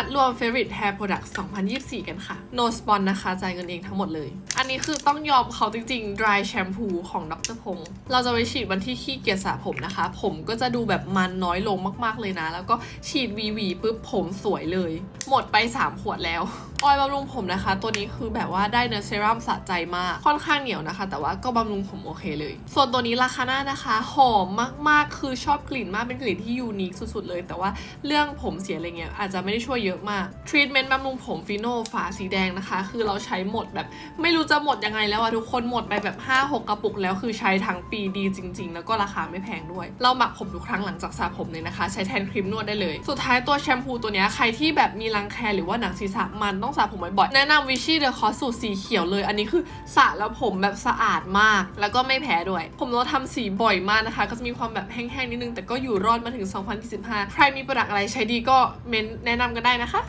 ัดรวม Favorite Hair Product 2024 กันค่ะ No Spon นะคะ จ่ายเงินเองทั้งหมดเลย อันนี้คือต้องยอมเขาจริงๆ Dry Shampoo ของดรพงศ์เราจะไปฉีดวันที่ขี้เกียจสระผมนะคะ ผมก็จะดูแบบมันน้อยลงมากๆเลยนะ แล้วก็ฉีดวีวีปุ๊บผมสวยเลย หมดไป 3 ขวดแล้วออยบำรุงผมนะคะ ตัวนี้คือแบบว่าได้เนื้อเซรั่มสะใจมาก ค่อนข้างเหนียวนะคะ แต่ว่าก็บำรุงผมโอเคเลย ส่วนตัวนี้ลาคาน่านะคะ หอมมากๆ คือชอบกลิ่นมากเป็นกลิ่นที่ยูนิคสุดๆเลย แต่ว่าเรื่องผมเสียอะไรเงี้ยอาจจะไม่ได้ช่วยเยอะมากทรีทเมนต์บำรุงผมฟิโนฝาสีแดงนะคะ คือเราใช้หมดแบบไม่รู้จะหมดยังไงแล้วอะทุกคนหมดไปแบบ 5-6 กระปุกแล้วคือใช้ทั้งปีดีจริง ๆ แล้วก็ราคาไม่แพงด้วย เราหมักผมทุกครั้งหลังจากสระผมเลยนะคะ ใช้แทนครีมนวดได้เลย สุดท้ายตัวแชมพูตัวนี้ใครที่แบบมีรังแคหรือว่าหนังศีรษะมันต้องสระผมบ่อยๆแนะนำวิชี่เดอะคอสูตรสีเขียวเลย อันนี้คือสระแล้วผมแบบสะอาดมาก แล้วก็ไม่แพ้ด้วย ผมเราทำสีบ่อยมากนะคะ ก็จะมีความแบบแห้งๆนิดนึงแต่ก็อยู่รอดมาถึง 2025 ใครมีโปรดักต์อะไรใช้ดีก็เม้นแนะนำกันได้นะคะ